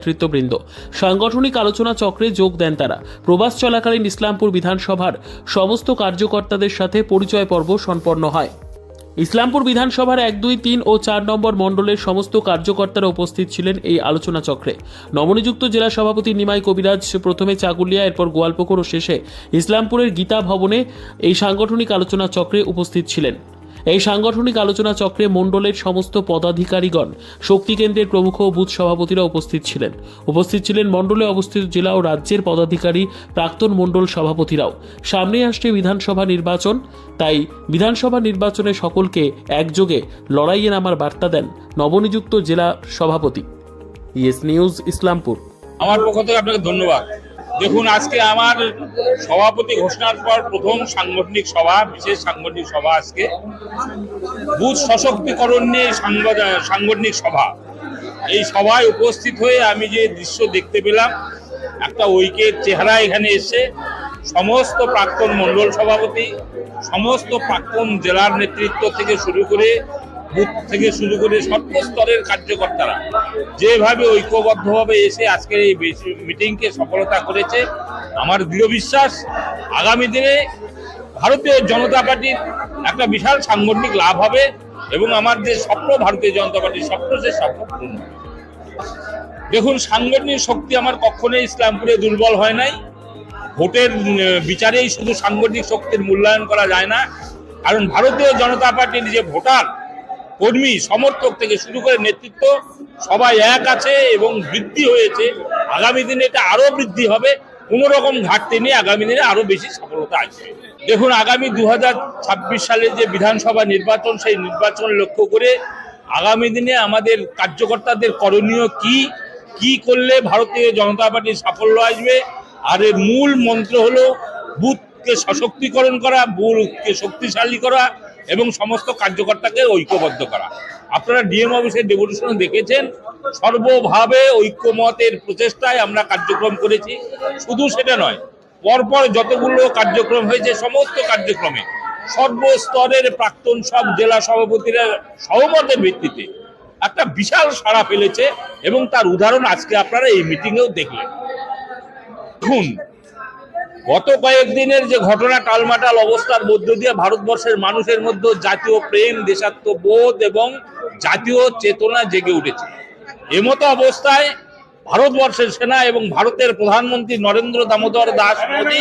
নেতৃত্ববৃন্দ। সাংগঠনিক আলোচনা চক্রে যোগ দেন তারা। প্রবাস চলাকালীন ইসলামপুর বিধানসভার সমস্ত কার্যকর্তাদের সাথে পরিচয় পর্ব সম্পন্ন হয়। ইসলামপুর বিধানসভার এক, দুই, তিন ও চার নম্বর মণ্ডলের সমস্ত কার্যকর্তারা উপস্থিত ছিলেন এই আলোচনা চক্রে। নবনিযুক্ত জেলা সভাপতি নিমাই কবিরাজ প্রথমে চাকুলিয়া, এরপর গোয়ালপুকুর ও শেষে ইসলামপুরের গীতা ভবনে এই সাংগঠনিক আলোচনা চক্রে উপস্থিত ছিলেন। এই সাংগঠনিক আলোচনা চক্রে মণ্ডলের সমস্ত পদাধিকারীগণ শক্তি কেন্দ্রের প্রমুখ ও বুথ সভাপতিরা উপস্থিত ছিলেন। উপস্থিত ছিলেন মণ্ডলে অবস্থিত জেলা ও রাজ্যের পদাধিকারী প্রাক্তন মণ্ডল সভাপতিরাও। সামনে আসছে বিধানসভা নির্বাচন তাই বিধানসভা নির্বাচনে সকলকে একযোগে লড়াইয়ে নামার বার্তা দেন নবনিযুক্ত জেলা সভাপতি। Yes news Islampur. আমার পক্ষ থেকে আপনাকে ধন্যবাদ। দেখুন, আজকে আমার সভাপতি ঘোষণার পর প্রথম সাংগঠনিক সভা, বিশেষ সাংগঠনিক সভা আজকে। বুথ সশক্তিকরণ নিয়ে সাংগঠনিক সভা। এই সভায় উপস্থিত হয়ে আমি যে দৃশ্য দেখতে পেলাম, একটা ঐক্যের চেহারা এখানে এসে সমস্ত প্রাক্তন মণ্ডল সভাপতি, সমস্ত প্রাক্তন জেলার নেতৃত্ব থেকে শুরু করে বুথ থেকে শুরু করে সর্বস্তরের কার্যকর্তারা যেভাবে ঐক্যবদ্ধভাবে এসে আজকের এই মিটিংকে সফলতা করেছে, আমার দৃঢ় বিশ্বাস আগামী দিনে ভারতীয় জনতা পার্টির একটা বিশাল সাংগঠনিক লাভ হবে এবং আমার যে স্বপ্ন ভারতীয় জনতা পার্টির স্বপ্ন, সে স্বপ্ন দেখুন, সাংগঠনিক শক্তি আমার কখনোই ইসলামপুরে দুর্বল হয় নাই। ভোটের বিচারেই শুধু সাংগঠনিক শক্তির মূল্যায়ন করা যায় না, কারণ ভারতীয় জনতা পার্টির যে ভোটার কর্মী, সমর্থক থেকে শুরু করে নেতৃত্ব সবাই এক আছে এবং বৃদ্ধি হয়েছে। আগামী দিনে এটা আরও বৃদ্ধি হবে। কোনো রকম ঘাটতি নেই, আগামী দিনে আরও বেশি সফলতা আসবে। দেখুন, আগামী দু সালে যে বিধানসভা নির্বাচন, সেই নির্বাচন লক্ষ্য করে আগামী দিনে আমাদের কার্যকর্তাদের করণীয় কি? কি করলে ভারতীয় জনতা পার্টির সাফল্য আসবে? আর এর মূল মন্ত্র হলো, বুথকে সশক্তিকরণ করা, বুথকে শক্তিশালী করা এবং সমস্ত কার্যকর্তাকে ঐক্যবদ্ধ করা। আপনারা ডিএম অফিসের ডেপুটেশন দেখেছেন। সর্বভাবে ঐক্যমতের প্রচেষ্টায় আমরা কার্যক্রম করেছি। শুধু সেটা নয়, পরপর যতগুলো কার্যক্রম হয়েছে, সমস্ত কার্যক্রমে সর্বস্তরের প্রাক্তন সব জেলা সভাপতিরা সহমতের ভিত্তিতে একটা বিশাল সাড়া ফেলেছে এবং তার উদাহরণ আজকে আপনারা এই মিটিংয়েও দেখলেন। দেখুন গত কয়েকদিনের যে ঘটনা, টালমাটাল অবস্থার মধ্য দিয়ে ভারতবর্ষের মানুষের মধ্যে জাতীয় প্রেম, দেশাত্মবোধ এবং জাতীয় চেতনা জেগে উঠেছে। এমতো অবস্থায় ভারতবর্ষের সেনা এবং ভারতের প্রধানমন্ত্রী নরেন্দ্র দামোদর দাস মোদী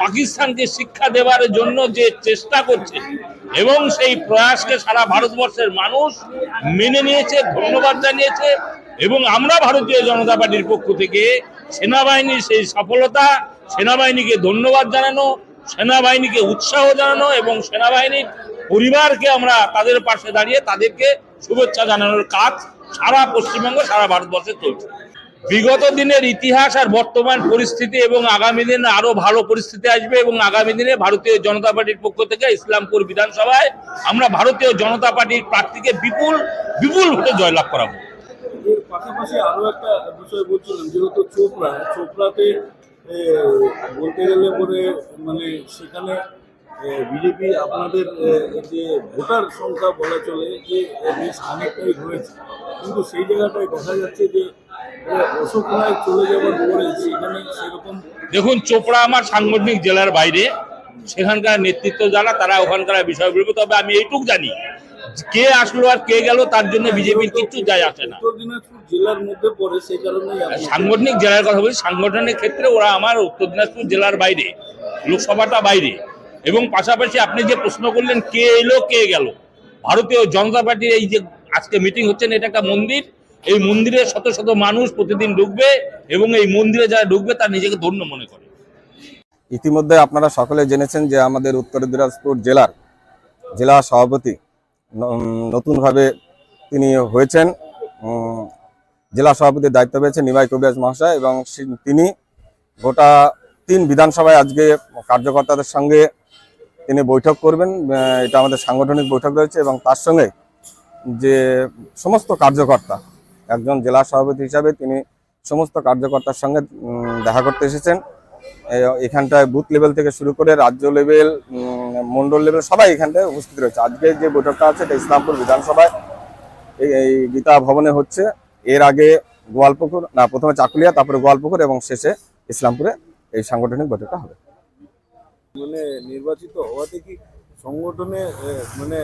পাকিস্তানকে শিক্ষা দেওয়ার জন্য যে চেষ্টা করছে এবং সেই প্রয়াসকে সারা ভারতবর্ষের মানুষ মেনে নিয়েছে, ধন্যবাদ জানিয়েছে এবং আমরা ভারতীয় জনতা পার্টির পক্ষ থেকে সেনাবাহিনীর সেই সফলতা সেনাবাহিনীকে ধন্যবাদ জানানো, সেনাবাহিনীকে উৎসাহ জানানো এবং সেনাবাহিনীর পরিবারকে আমরা তাদের পাশে দাঁড়িয়ে তাদেরকে শুভেচ্ছা জানানোর কাজ সারা পশ্চিমবঙ্গ, সারা ভারতবর্ষে চলছে। বিগত দিনের ইতিহাস আর বর্তমান পরিস্থিতি এবং আগামী দিনে আরও ভালো পরিস্থিতি আসবে এবং আগামী দিনে ভারতীয় জনতা পার্টির পক্ষ থেকে ইসলামপুর বিধানসভায় আমরা ভারতীয় জনতা পার্টির প্রার্থীকে বিপুল বিপুল ভোটে জয়লাভ করাবো। এর পাশাপাশি আরও একটা বিষয় বলছিলাম, যেহেতু চোপড়া, চোপড়াতে বলতে গেলে পরে মানে সেখানে বিজেপি আপনাদের যে ভোটার সংখ্যা বলা চলে, যে বেশ অনেকটাই হয়েছে। কিন্তু সেই জায়গাটায় দেখা যাচ্ছে যে অশোক রায় চলে যাওয়ার পরে সেখানে সেরকম দেখুন, চোপড়া আমার সাংগঠনিক জেলার বাইরে। সেখানকার নেতৃত্ব যারা, তারা ওখানকার বিষয় বলবে তবে আমি এইটুক জানি কে আসলো আর কে গেল তার জন্য বিজেপির কিচ্ছু যায় আসে না। জেলার মধ্যে পড়ে সেই আপনি- সাংগঠনিক জেলার কথা বলি সাংগঠনিক ক্ষেত্রে ওরা আমার উত্তর দিনাজপুর জেলার বাইরে লোকসভাটা বাইরে। এবং পাশাপাশি আপনি যে প্রশ্ন করলেন কে এলো কে গেল? ভারতীয় জনতা পার্টির এই যে আজকে মিটিং হচ্ছেন এটা একটা মন্দির। এই মন্দিরে শত শত মানুষ প্রতিদিন ঢুকবে এবং এই মন্দিরে যারা ঢুকবে তার নিজেকে ধন্য মনে করে। ইতিমধ্যে আপনারা সকলে জেনেছেন যে আমাদের উত্তর দিনাজপুর জেলার জেলা সভাপতি নতুনভাবে তিনি হয়েছেন। জেলা সভাপতির দায়িত্ব পেয়েছেন নিমাই কবিরাজ মহাশয় এবং তিনি গোটা তিন বিধানসভায় আজকে কার্যকর্তাদের সঙ্গে তিনি বৈঠক করবেন। এটা আমাদের সাংগঠনিক বৈঠক রয়েছে এবং তার সঙ্গে যে সমস্ত কার্যকর্তা, একজন জেলা সভাপতি হিসাবে তিনি সমস্ত কার্যকর্তার সঙ্গে দেখা করতে এসেছেন। এখানটায় বুথ লেভেল থেকে শুরু করে রাজ্য লেভেল মন্ডল লেভেল সবাই এখানটায় উপস্থিত রয়েছে। আজকে যে বৈঠকটা আছে এটা ইসলামপুর বিধানসভায় এই গীতা ভবনে হচ্ছে। এর আগে গোয়ালপুকুর না প্রথমে চাকুলিয়া তারপরে গোয়ালপুকুর এবং শেষে ইসলামপুরে এই সাংগঠনিক বৈঠকটা হবে। মানে নির্বাচিত হওয়াতে কি সংগঠনে মানে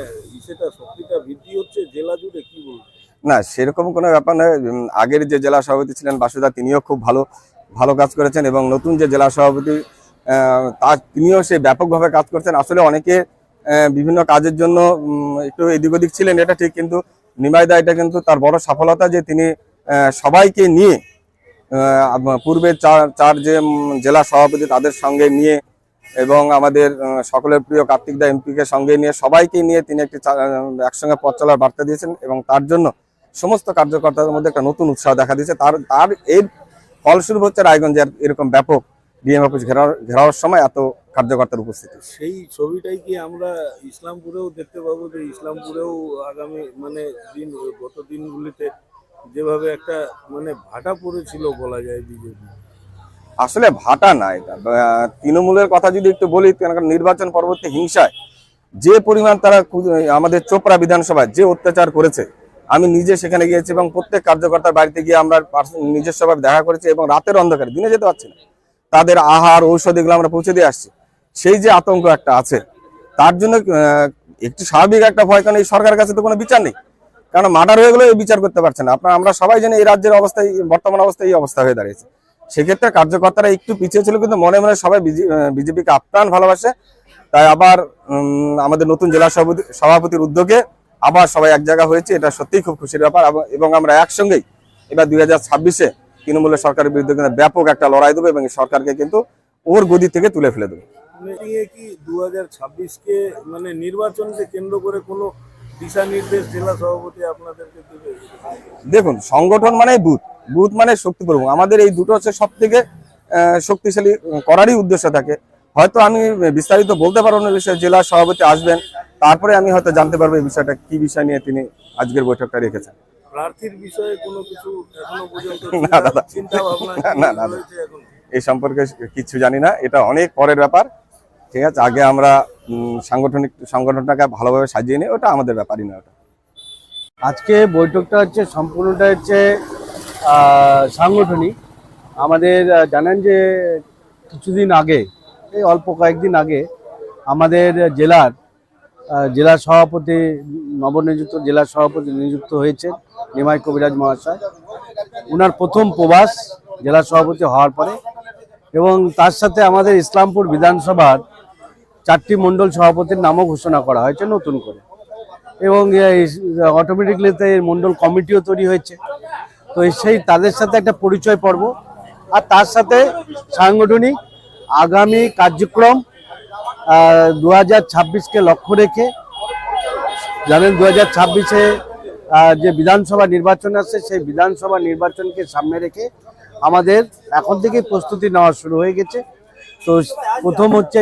সেটা শক্তিটা বৃদ্ধি হচ্ছে জেলা জুড়ে কি বলব না সেরকম কোনো ব্যাপার নয়। আগের যে জেলা সভাপতি ছিলেন বাসুদা তিনিও খুব ভালো ভালো কাজ করেছেন এবং নতুন যে জেলা সভাপতি তার তিনিও সে ব্যাপকভাবে কাজ করছেন। আসলে অনেকে বিভিন্ন কাজের জন্য একটু এদিক ওদিক ছিলেন, এটা ঠিক, কিন্তু নিমাইদা এটা কিন্তু তার বড় সফলতা যে তিনি সবাইকে নিয়ে পূর্বে চার চার যে জেলা সভাপতি তাদের সঙ্গে নিয়ে এবং আমাদের সকলের প্রিয় কার্তিক দা এমপিকে সঙ্গে নিয়ে সবাইকে নিয়ে তিনি একটি একসঙ্গে পথ চলার বার্তা দিয়েছেন এবং তার জন্য সমস্ত কার্যকর্তাদের মধ্যে একটা নতুন উৎসাহ দেখা দিয়েছে। তার তার এর ফলস্বরূপ হচ্ছে রায়গঞ্জের এরকম ব্যাপক ডিএম অফিস ঘেরাও ঘেরাওয়ার সময় এত কার্যকর্তার উপস্থিতি। সেই ছবিটাই কি আমরা ইসলামপুরেও দেখতে পাবো যে ইসলামপুরেও আগামী মানে দিন গত দিনগুলিতে যেভাবে একটা মানে ভাটা পড়েছিল বলা যায় বিজেপি। আসলে ভাটা না এটা। তৃণমূলের কথা যদি একটু বলি কারণ নির্বাচন পরবর্তী হিংসায় যে পরিমাণ তারা আমাদের চোপড়া বিধানসভায় যে অত্যাচার করেছে আমি নিজে সেখানে গিয়েছি এবং প্রত্যেক কার্যকর্তার বাড়িতে গিয়ে আমরা নিজস্বভাবে দেখা করেছি এবং রাতের অন্ধকারে, দিনে যেতে পারছি না। তাদের আহার ঔষধ এগুলো আমরা পৌঁছে দিয়ে আসছি। সেই যে আতঙ্ক একটা আছে, তার জন্য একটু স্বাভাবিক একটা ভয়, কারণ এই সরকারের কাছে তো কোনো বিচার নেই। কারণ মার্ডার হয়ে গেলেও বিচার করতে পারছে না। আপনার, আমরা সবাই জানি এই রাজ্যের অবস্থায় বর্তমান অবস্থায় এই অবস্থা হয়ে দাঁড়িয়েছে। সেক্ষেত্রে কার্যকর্তারা একটু পিছিয়ে ছিল, কিন্তু মনে মনে সবাই বিজেপিকে আপ্রাণ ভালোবাসে। তাই আবার আমাদের নতুন জেলা সভাপতির উদ্যোগে আবার সবাই এক জায়গা হয়েছে এটা সত্যিই খুব খুশির ব্যাপার। এবং- আমরা একসঙ্গেই এবার দুই হাজার ছাব্বিশে তৃণমূলের সরকারের বিরুদ্ধে কিন্তু ব্যাপক একটা লড়াই দেবো এবং সরকারকে কিন্তু ওর গদি থেকে তুলে ফেলে দেবো। কি দু হাজার ছাব্বিশকে মানে নির্বাচনকে কেন্দ্র করে কোনো দিশা নির্দেশ জেলা সভাপতি আপনাদেরকে দেখুন সংগঠন মানে বুথ। বুথ মানে শক্তি প্রমুখ আমাদের এই দুটো হচ্ছে সব থেকে শক্তিশালী করারই উদ্দেশ্য থাকে। হয়তো আমি বিস্তারিত বলতে পারব না বিষয়ে জেলা সভাপতি আসবেন তারপরে আমি হয়তো জানতে পারব এই বিষয়টা কি বিষয় নিয়ে তিনি আজকের বৈঠকটা রেখেছেন। প্রার্থীর বিষয়ে কোনো কিছু এখনও পর্যন্ত না, দাদা। চিন্তা ভাবনা না, দাদা। এই সম্পর্কে কিচ্ছু জানি না। এটা অনেক পরের ব্যাপার। ঠিক আছে আগে আমরা সাংগঠনিক সংগঠনটাকে ভালোভাবে সাজিয়ে নিই। ওটা আমাদের ব্যাপারই না ওটা। আজকে বৈঠকটা হচ্ছে সম্পূর্ণটা হচ্ছে সাংগঠনিক। আমাদের জানেন যে কিছুদিন আগে এই অল্প কয়েকদিন আগে আমাদের জেলার জেলা সভাপতি, নবনিযুক্ত জেলা সভাপতি নিযুক্ত হয়েছেন নিমাই কবিরাজ মহাশয়। ওনার প্রথম প্রবাস জেলা সভাপতি হওয়ার পরে এবং তার সাথে আমাদের ইসলামপুর বিধানসভার চারটি মণ্ডল সভাপতির নামও ঘোষণা করা হয়েছে নতুন করে। এবং অটোমেটিকলি এর মণ্ডল কমিটিও তৈরি হয়েছে। তো সেই তাদের সাথে একটা পরিচয় পর্ব। আর তার সাথে সাংগঠনিক আগামী কার্যক্রম দু হাজার ছাব্বিশকে লক্ষ্য রেখে, জানেন দু হাজার ছাব্বিশে যে বিধানসভা নির্বাচন আছে সেই বিধানসভা নির্বাচনকে সামনে রেখে আমাদের এখন থেকে প্রস্তুতি নেওয়া শুরু হয়ে গেছে। তো প্রথম হচ্ছে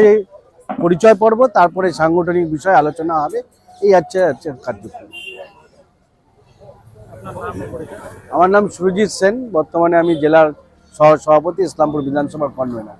পরিচয় পর্ব, তারপরে সাংগঠনিক বিষয় আলোচনা হবে। এই হচ্ছে হচ্ছে কার্যক্রম। আমার নাম সুরজিৎ সেন, বর্তমানে আমি জেলার সহ সভাপতি ইসলামপুর বিধানসভার কনভেনার।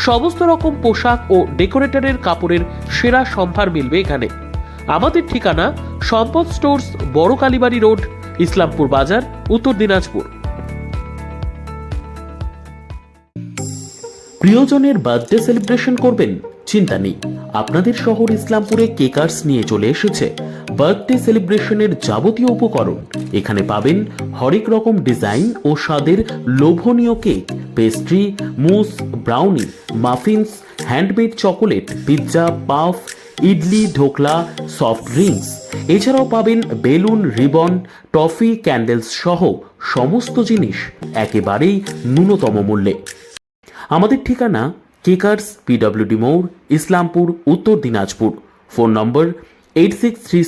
সমস্ত রকম পোশাক ও ডেকোরেটরের কাপড়ের সেরা সম্ভার মিলবে এখানে। আমাদের ঠিকানা সম্পদ স্টোর্স, বড় কালীবাড়ি রোড, ইসলামপুর বাজার, উত্তর দিনাজপুর। প্রিয়জনের বার্থডে সেলিব্রেশন করবেন? চিন্তা নেই। আপনাদের শহর ইসলামপুরে কেকার্স নিয়ে চলে এসেছে। বার্থডে সেলিব্রেশনের যাবতীয় উপকরণ। এখানে পাবেন হরেক রকম ডিজাইন ও স্বাদের লোভনীয় cake, pastry, mousse, brownie, muffins, handmade chocolate, pizza, puff, idli, dhokla, soft drinks. এছাড়াও পাবেন বেলুন, রিবন, টফি, ক্যান্ডেলস সহ সমস্ত জিনিস একেবারেই ন্যূনতম মূল্যে। আমাদের ঠিকানা কেকার্স, পিডব্লিউডি মোড়, Islampur, Uttar Dinajpur. Phone number eight six three